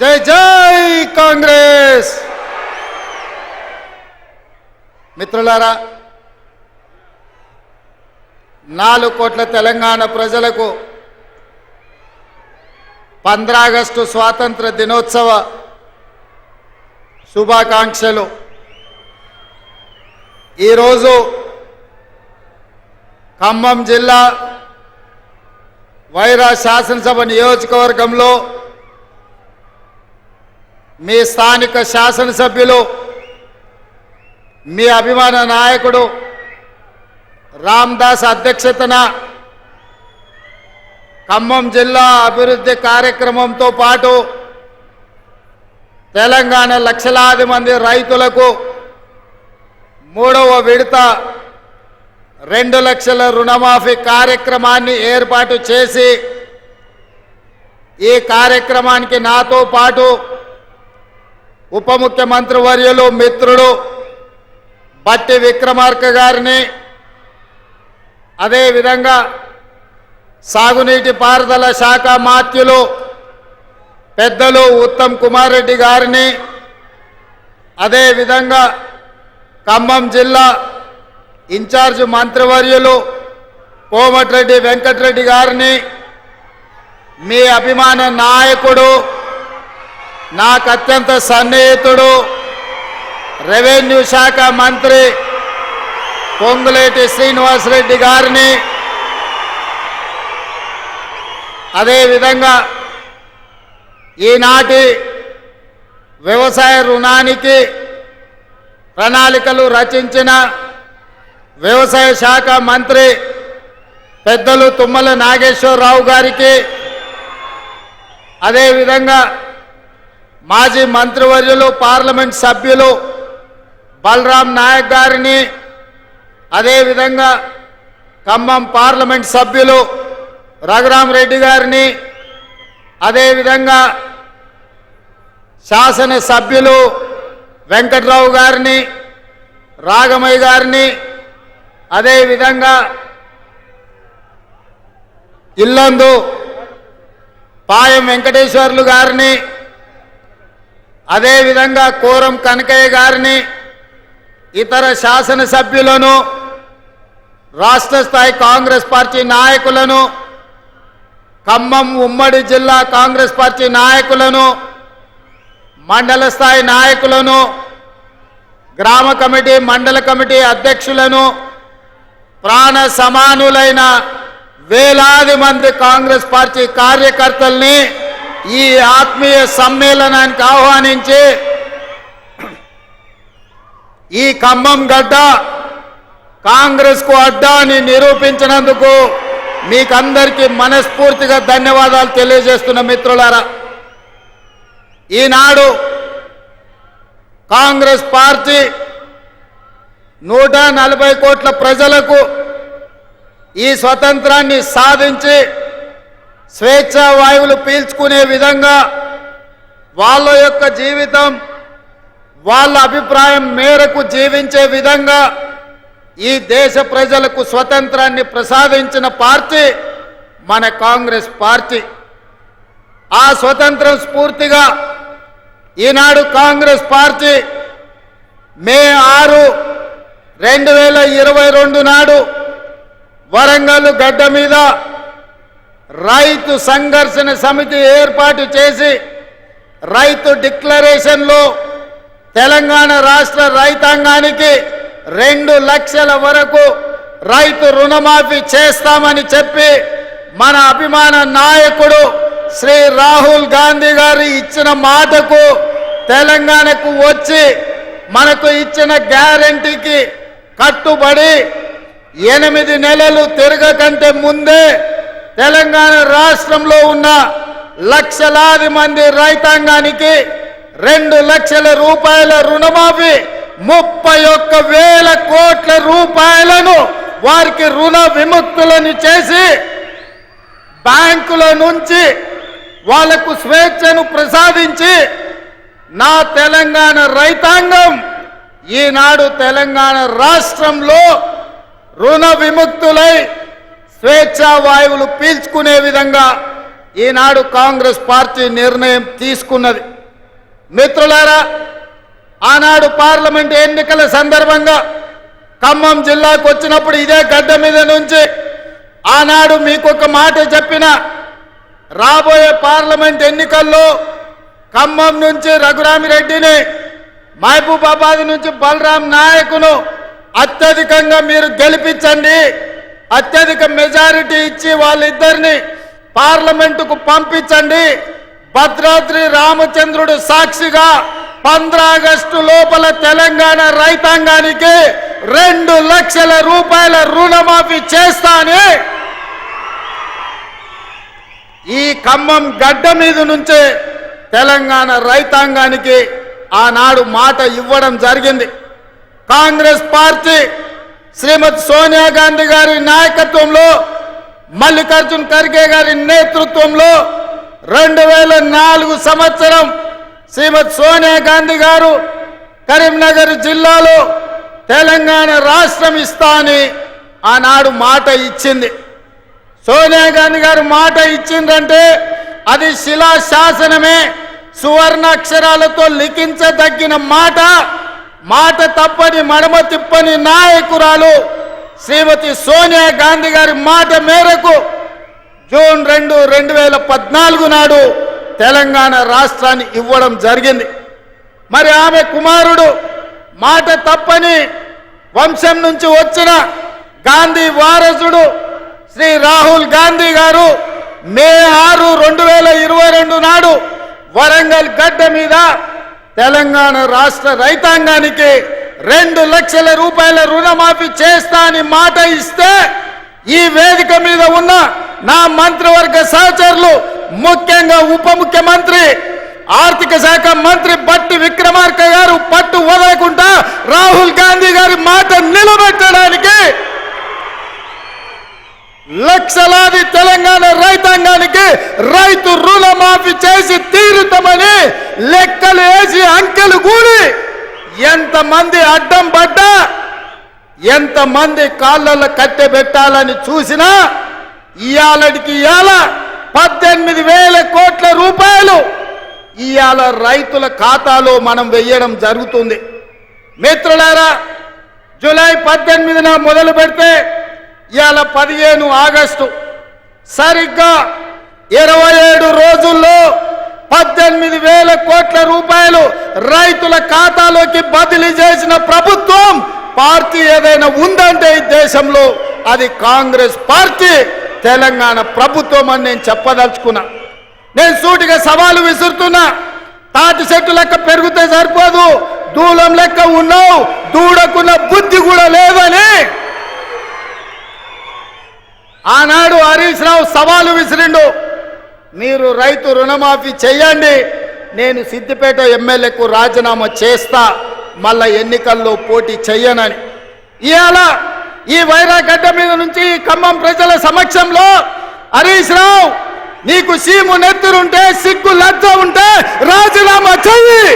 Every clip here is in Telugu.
జై జై కాంగ్రెస్. మిత్రులారా నాలుగు కోట్ల తెలంగాణ ప్రజలకు పంద్రాగస్టు స్వాతంత్ర దినోత్సవ శుభాకాంక్షలు. ఈరోజు ఖమ్మం జిల్లా వైరా శాసనసభ నియోజకవర్గంలో మీ స్థానిక శాసనసభ్యులు మీ అభిమాన నాయకుడు రామ్దాస్ అధ్యక్షతన ఖమ్మం జిల్లా అభివృద్ధి కార్యక్రమంతో పాటు తెలంగాణ లక్షలాది మంది రైతులకు మూడవ విడత రెండు లక్షల రుణమాఫీ కార్యక్రమాన్ని ఏర్పాటు చేసి ఈ కార్యక్రమానికి నాతో పాటు ఉప ముఖ్యమంత్రి వర్యులు మిత్రుడు బట్టి విక్రమార్క గారిని అదేవిధంగా సాగునీటి పారుదల శాఖ మాత్యులు పెద్దలు ఉత్తమ్ కుమార్ రెడ్డి గారిని అదేవిధంగా ఖమ్మం జిల్లా ఇన్ఛార్జ్ మంత్రివర్యులు కోమటిరెడ్డి వెంకటరెడ్డి గారిని మీ అభిమాన నాయకుడు నాకు అత్యంత సన్నిహితుడు రెవెన్యూ శాఖ మంత్రి పొంగులేటి శ్రీనివాసరెడ్డి గారిని. అదేవిధంగా ఈనాటి వ్యవసాయ రుణానికి ప్రణాళికలు రచించిన వ్యవసాయ శాఖ మంత్రి పెద్దలు తుమ్మల నాగేశ్వరరావు గారికి అదేవిధంగా మాజీ మంత్రివర్యులు పార్లమెంట్ సభ్యులు బలరాం నాయక్ గారిని అదేవిధంగా ఖమ్మం పార్లమెంట్ సభ్యులు రఘురామరెడ్డి గారిని అదేవిధంగా శాసన సభ్యులు వెంకట్రావు గారిని రాగమయ్య గారిని అదేవిధంగా ఇల్లందు పాయం వెంకటేశ్వర్లు గారిని అదేవిధంగా కోరం కనకయ్య గారిని ఇతర శాసనసభ్యులను రాష్ట్ర స్థాయి కాంగ్రెస్ పార్టీ నాయకులను ఖమ్మం ఉమ్మడి జిల్లా కాంగ్రెస్ పార్టీ నాయకులను మండల స్థాయి నాయకులను గ్రామ కమిటీ మండల కమిటీ అధ్యక్షులను ప్రాణ సమానులైన వేలాది మంది కాంగ్రెస్ పార్టీ కార్యకర్తల్ని ఈ ఆత్మీయ సమ్మేళనానికి ఆహ్వానించి ఈ ఖమ్మం గడ్డ కాంగ్రెస్కు అడ్డా అని నిరూపించినందుకు మీకందరికీ మనస్ఫూర్తిగా ధన్యవాదాలు తెలియజేస్తున్న మిత్రులారా. ఈనాడు కాంగ్రెస్ పార్టీ నూట నలభై కోట్ల ప్రజలకు ఈ స్వతంత్రాన్ని సాధించి స్వేచ్ఛా వాయువులు పీల్చుకునే విధంగా వాళ్ళ యొక్క జీవితం వాళ్ళ అభిప్రాయం మేరకు జీవించే విధంగా ఈ దేశ ప్రజలకు స్వతంత్రాన్ని ప్రసాదించిన పార్టీ మన కాంగ్రెస్ పార్టీ. ఆ స్వతంత్రం స్ఫూర్తిగా ఈనాడు కాంగ్రెస్ పార్టీ మే ఆరు రెండు వేల ఇరవై రెండు నాడు వరంగల్ గడ్డ మీద రైతు సంఘర్షణ సమితి ఏర్పాటు చేసి రైతు డిక్లరేషన్లో తెలంగాణ రాష్ట్ర రైతాంగానికి రెండు లక్షల వరకు రైతు రుణమాఫీ చేస్తామని చెప్పి మన అభిమాన నాయకుడు శ్రీ రాహుల్ గాంధీ గారు ఇచ్చిన మాటకు తెలంగాణకు వచ్చి మనకు ఇచ్చిన గ్యారంటీకి కట్టుబడి ఎనిమిది నెలలు తిరగకంటే ముందే తెలంగాణ రాష్ట్రంలో ఉన్న లక్షలాది మంది రైతాంగానికి రెండు లక్షల రూపాయల రుణమాఫీ ముప్పై ఒక్క వేల కోట్ల రూపాయలను వారికి రుణ విముక్తులను చేసి బ్యాంకుల నుంచి వాళ్ళకు స్వేచ్ఛను ప్రసాదించి నా తెలంగాణ రైతాంగం ఈనాడు తెలంగాణ రాష్ట్రంలో రుణ విముక్తులై స్వేచ్ఛా వాయువులు పీల్చుకునే విధంగా ఈనాడు కాంగ్రెస్ పార్టీ నిర్ణయం తీసుకున్నది. మిత్రులారా ఆనాడు పార్లమెంట్ ఎన్నికల సందర్భంగా ఖమ్మం జిల్లాకు వచ్చినప్పుడు ఇదే గడ్డ మీద నుంచి ఆనాడు మీకు ఒక మాట చెప్పిన రాబోయే పార్లమెంట్ ఎన్నికల్లో ఖమ్మం నుంచి రఘురామిరెడ్డిని మహబూబాబాద్ నుంచి బలరాం నాయకును అత్యధికంగా మీరు గెలిపించండి. అత్యధిక మెజారిటీ ఇచ్చి వాళ్ళిద్దరిని పార్లమెంటుకు పంపించండి. భద్రాద్రి రామచంద్రుడు సాక్షిగా పంద్ర ఆగస్టు లోపల తెలంగాణ రైతాంగానికి రెండు లక్షల రూపాయల రుణమాఫీ చేస్తానే. ఈ ఖమ్మం గడ్డ మీద నుంచే తెలంగాణ రైతాంగానికి ఆనాడు మాట ఇవ్వడం జరిగింది. కాంగ్రెస్ పార్టీ శ్రీమతి సోనియా గాంధీ గారి నాయకత్వంలో మల్లికార్జున్ ఖర్గే గారి నేతృత్వంలో రెండు వేల నాలుగు సంవత్సరం శ్రీమతి సోనియా గాంధీ గారు కరీంనగర్ జిల్లాలో తెలంగాణ రాష్ట్రం ఇస్తా అని ఆనాడు మాట ఇచ్చింది. సోనియా గాంధీ గారు మాట ఇచ్చిందంటే అది శిలా శాసనమే సువర్ణ అక్షరాలతో లిఖించదగిన మాట. మాట తప్పని మడమ తిప్పని నాయకురాలు శ్రీమతి సోనియా గాంధీ గారి మాట మేరకు జూన్ రెండు రెండు వేల పద్నాలుగు నాడు తెలంగాణ రాష్ట్రాన్ని ఇవ్వడం జరిగింది. మరి ఆమె కుమారుడు మాట తప్పని వంశం నుంచి వచ్చిన గాంధీ వారసుడు శ్రీ రాహుల్ గాంధీ గారు మే ఆరు రెండు వేల ఇరవై రెండు నాడు వరంగల్ గడ్డ మీద తెలంగాణ రాష్ట్ర రైతాంగానికి రెండు లక్షల రూపాయల రుణమాఫీ చేస్తా అని మాట ఇస్తే ఈ వేదిక మీద ఉన్న నా మంత్రివర్గ సహచరులు ముఖ్యంగా ఉప ముఖ్యమంత్రి ఆర్థిక శాఖ మంత్రి బట్టి విక్రమార్క గారు పట్టు వదలకుండా రాహుల్ గాంధీ గారి మాట నిలబెట్టడానికి లక్షలాది తెలంగాణ రైతాంగానికి రైతు రుణమాఫీ చేసి తీరుతామని లెక్కలు వేసి అంకెలు కూడి ఎంతమంది అడ్డం పడ్డా ఎంతమంది కాళ్ళలో కట్టె పెట్టాలని చూసినా ఇయాలటికి ఇయాల పద్దెనిమిది వేల కోట్ల రూపాయలు ఇవాళ రైతుల ఖాతాలో మనం వెయ్యడం జరుగుతుంది. మిత్రులారా జూలై పద్దెనిమిదిన మొదలు పెడితే ఇవాళ పదిహేను ఆగస్టు సరిగ్గా ఇరవై ఏడు రోజుల్లో పద్దెనిమిది వేల కోట్ల రూపాయలు రైతుల ఖాతాలోకి బదిలీ చేసిన ప్రభుత్వం పార్టీ ఏదైనా ఉందంటే ఈ దేశంలో అది కాంగ్రెస్ పార్టీ తెలంగాణ ప్రభుత్వం అని నేను చెప్పదలుచుకున్నా. నేను సూటిగా సవాలు విసురుతున్నా. తాటి చెట్టు లెక్క పెరిగితే సరిపోదు. దూలం లెక్క ఉన్నావు. దూడకున్న బుద్ధి కూడా లేదని. ఆనాడు హరీష్ రావు సవాలు విసిరిండు. మీరు రైతు రుణమాఫీ చేయండి నేను సిద్దిపేట ఎమ్మెల్యేకు రాజీనామా చేస్తా. మళ్ళా ఎన్నికల్లో పోటీ చెయ్యనని. ఇవాళ ఈ వైరాగడ్డ మీద నుంచి ఖమ్మం ప్రజల సమక్షంలో హరీష్ రావు నీకు సీము నెత్తురుంటే సిగ్గు లజ్జ ఉంటే రాజీనామా చెయ్యి.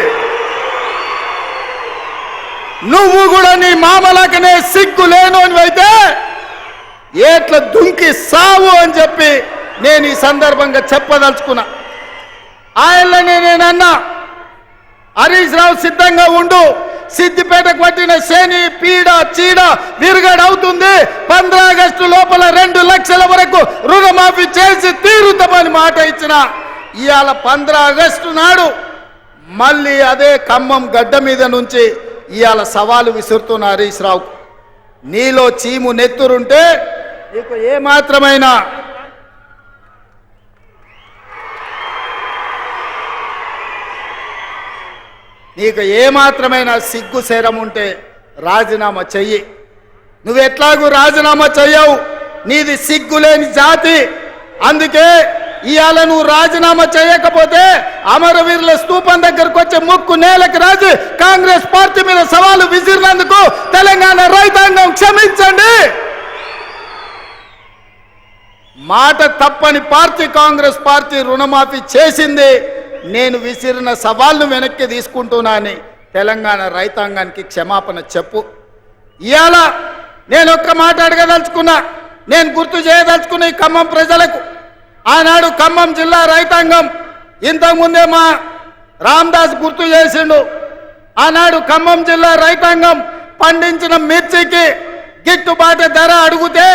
నువ్వు కూడా నీ మామలకనే సిగ్గు లేను అని అయితే ఏట్ల దుంకి సావు అని చెప్పి నేను ఈ సందర్భంగా చెప్పదలుచుకున్నా. ఆయననే నేను హరీష్ రావు సిద్ధంగా ఉండు. సిద్దిపేటకు పట్టిన శని పీడ చీడ విరుగడవుతుంది. పంద్ర ఆగస్టు లోపల రెండు లక్షల వరకు రుణమాఫీ చేసి తీరుతామని మాట ఇచ్చిన ఇవాళ పంద్ర ఆగస్టు నాడు మళ్ళీ అదే ఖమ్మం గడ్డ మీద నుంచి ఇవాళ సవాలు విసురుతున్న హరీష్ రావు నీలో చీము నెత్తురుంటే నీకు ఏమాత్రమైనా నీకు ఏ మాత్రమైన సిగ్గు శరం ఉంటే రాజీనామా చెయ్యి. నువ్వు ఎట్లాగూ రాజీనామా చెయ్యవు. నీది సిగ్గులేని జాతి. అందుకే ఇవాళ నువ్వు రాజీనామా చేయకపోతే అమరవీరుల స్తూపం దగ్గరకు వచ్చే ముక్కు నేలకు రాజు. కాంగ్రెస్ పార్టీ మీద సవాలు విసిరినందుకు తెలంగాణ రైతాంగం క్షమించండి. మాట తప్పని పార్టీ కాంగ్రెస్ పార్టీ రుణమాఫీ చేసింది. నేను విసిరిన సవాళ్ళను వెనక్కి తీసుకుంటున్నానని తెలంగాణ రైతాంగానికి క్షమాపణ చెప్పు. ఇవాళ నేను ఒక్క మాట అడగదలుచుకున్నా నేను గుర్తు చేయదలుచుకున్న ఈ ఖమ్మం ప్రజలకు. ఆనాడు ఖమ్మం జిల్లా రైతాంగం ఇంతకుముందే మా రామ్దాస్ గుర్తు చేసిండు. ఆనాడు ఖమ్మం జిల్లా రైతాంగం పండించిన మిర్చికి గిట్టుబాటు ధర అడిగితే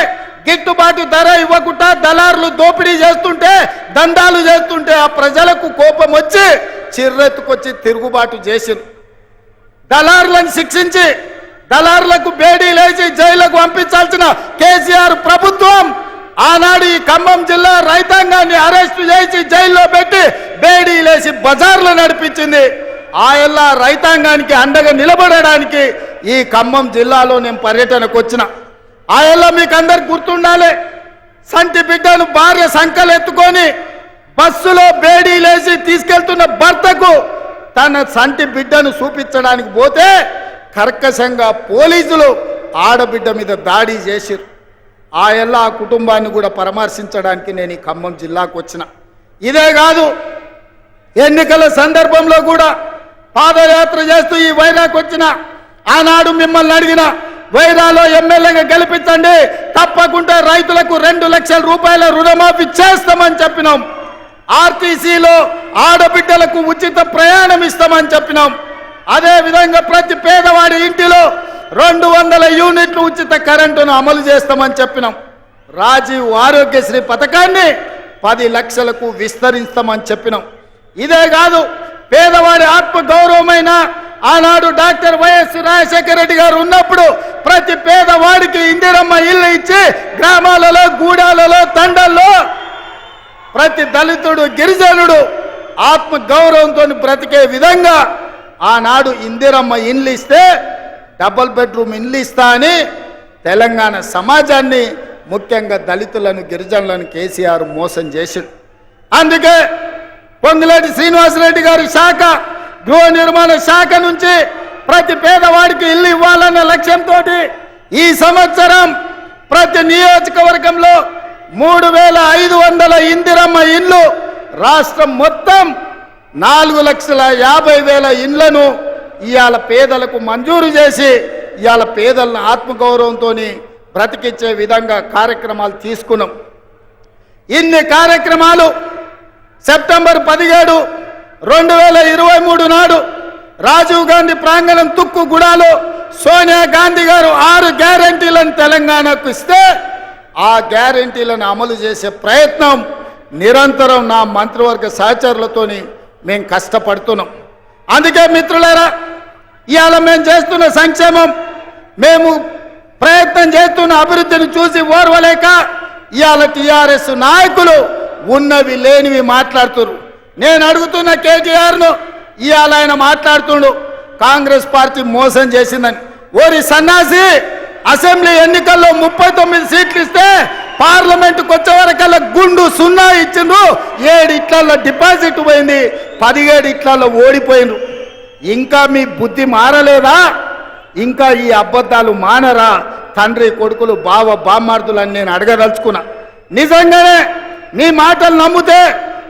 గిట్టుబాటు ధర ఇవ్వకుండా దళారులు దోపిడీ చేస్తుంటే దందాలు చేస్తుంటే ఆ ప్రజలకు కోపం వచ్చి చిర్రెత్తుకొచ్చి తిరుగుబాటు చేసింది దళారులను శిక్షించి దళారులకు బేడీ లేచి జైలుకు పంపించాల్సిన కేసీఆర్ ప్రభుత్వం ఆనాడు ఈ ఖమ్మం జిల్లా రైతాంగాన్ని అరెస్టు చేసి జైల్లో పెట్టి బేడీ లేచి బజార్లు నడిపించింది. ఆయల్లా రైతాంగానికి అండగా నిలబడడానికి ఈ ఖమ్మం జిల్లాలో నేను పర్యటనకు వచ్చిన. ఆయల్లా మీకు అందరికి గుర్తుండాలి. సంటి బిడ్డను భార్య సంకలు ఎత్తుకొని బస్సులో బేడీ లేచి తీసుకెళ్తున్న భర్తకు తన సంటి బిడ్డను చూపించడానికి పోతే కర్కశంగా పోలీసులు ఆడబిడ్డ మీద దాడి చేసిరు ఆ ఆ కుటుంబాన్ని కూడా పరామర్శించడానికి నేను ఈ ఖమ్మం జిల్లాకు వచ్చిన. ఇదే కాదు ఎన్నికల సందర్భంలో కూడా పాదయాత్ర చేస్తూ ఈ వైరాకు వచ్చిన. ఆనాడు మిమ్మల్ని అడిగిన వైరాలో ఎమ్మెల్యేగా గెలిపించండి. తప్పకుండా రైతులకు రెండు లక్షల రూపాయల రుణమాఫీ చేస్తామని చెప్పినాం. ఆర్టీసీలో ఆడబిడ్డలకు ఉచిత ప్రయాణం ఇస్తామని చెప్పినాం. అదే విధంగా ప్రతి పేదవాడి ఇంటిలో రెండు వందల యూనిట్లు ఉచిత కరెంటును అమలు చేస్తామని చెప్పినాం. రాజీవ్ ఆరోగ్యశ్రీ పథకాన్ని పది లక్షలకు విస్తరిస్తామని చెప్పినాం. ఇదే కాదు పేదవాడి ఆత్మ గౌరవమైన ఆనాడు డాక్టర్ వైఎస్ రాజశేఖర రెడ్డి గారు ఉన్నప్పుడు ప్రతి పేదవాడికి ఇందిరమ్మ ఇల్లు ఇచ్చి గ్రామాలలో గూడాలలో తండల్లో ప్రతి దళితుడు గిరిజనుడు ఆత్మ గౌరవంతో బ్రతికే విధంగా ఆనాడు ఇందిరమ్మ ఇండ్లు ఇస్తే డబుల్ బెడ్రూమ్ ఇండ్లు ఇస్తా అని తెలంగాణ సమాజాన్ని ముఖ్యంగా దళితులను గిరిజనులను కేసీఆర్ మోసం చేసిండు. అందుకే పొంగులేటి శ్రీనివాసరెడ్డి గారి శాఖ గృహ నిర్మాణ శాఖ నుంచి ప్రతి పేదవాడికి ఇల్లు ఇవ్వాలన్న లక్ష్యంతో ఈ సంవత్సరం ప్రతి నియోజకవర్గంలో మూడు వేల ఐదు వందల ఇందిరమ్మ ఇండ్లు రాష్ట్రం మొత్తం నాలుగు లక్షల యాభై వేల ఇండ్లను ఇవాళ పేదలకు మంజూరు చేసి ఇవాళ పేదలను ఆత్మగౌరవంతో బ్రతికించే విధంగా కార్యక్రమాలు తీసుకున్నాం. ఇన్ని కార్యక్రమాలు సెప్టెంబర్ పదిహేడు రెండు వేల ఇరవై మూడు నాడు రాజీవ్ గాంధీ ప్రాంగణం తుక్కు గుడాలో సోనియా గాంధీ గారు ఆరు గ్యారంటీలను తెలంగాణకు ఇస్తే ఆ గ్యారంటీలను అమలు చేసే ప్రయత్నం నిరంతరం నా మంత్రివర్గ సహచరులతోని మేము కష్టపడుతున్నాం. అందుకే మిత్రులారా ఇవాళ మేము చేస్తున్న సంక్షేమం మేము ప్రయత్నం చేస్తున్న అభివృద్ధిని చూసి ఓర్వలేక ఇవాళ టీఆర్ఎస్ నాయకులు ఉన్నవి లేనివి మాట్లాడుతున్నారు నేను అడుగుతున్న కేటీఆర్ను ఇవాళ ఆయన మాట్లాడుతుండు. కాంగ్రెస్ పార్టీ మోసం చేసిందని. ఓరి సన్నాసి అసెంబ్లీ ఎన్నికల్లో ముప్పై తొమ్మిది సీట్లు ఇస్తే పార్లమెంట్ వచ్చే వరకల్లా గుండు సున్నా ఇచ్చిండ్రు. ఏడు ఇట్లలో డిపాజిట్ పోయింది పదిహేడు ఇట్లలో ఓడిపోయిండ్రు. ఇంకా మీ బుద్ధి మారలేదా? ఇంకా ఈ అబద్ధాలు మానరా? తండ్రి కొడుకులు బావ బామ్మార్దులని నేను అడగదలుచుకున్నా. నిజంగానే మీ మాటలు నమ్మితే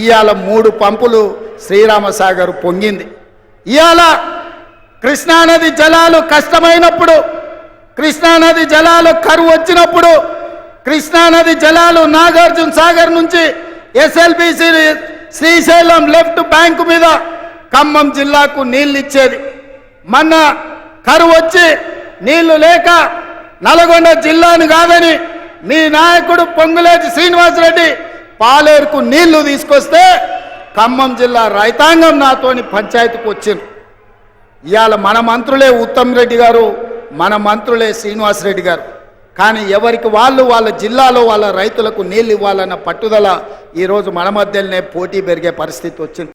ఇవాళ మూడు పంపులు శ్రీరామసాగర్ పొంగింది. ఇవాళ కృష్ణానది జలాలు కష్టమైనప్పుడు కృష్ణానది జలాలు కరువు వచ్చినప్పుడు కృష్ణానది జలాలు నాగార్జున సాగర్ నుంచి ఎస్ఎల్బిసి శ్రీశైలం లెఫ్ట్ బ్యాంకు మీద ఖమ్మం జిల్లాకు నీళ్ళు ఇచ్చేది మొన్న కరువు వచ్చి నీళ్ళు లేక నల్గొండ జిల్లాను కాదని మీ నాయకుడు పొంగులేటి శ్రీనివాసరెడ్డి పాలేరుకు నీళ్ళు తీసుకొస్తే ఖమ్మం జిల్లా రైతాంగం నాతోని పంచాయతీకి వచ్చింది ఇవాళ మన మంత్రులే ఉత్తమ్ రెడ్డి గారు మన మంత్రులే శ్రీనివాస్ రెడ్డి గారు. కానీ ఎవరికి వాళ్ళు వాళ్ళ జిల్లాలో వాళ్ళ రైతులకు నీళ్ళు ఇవ్వాలన్న పట్టుదల ఈరోజు మన మధ్యలోనే పోటీ పెరిగే పరిస్థితి వచ్చింది.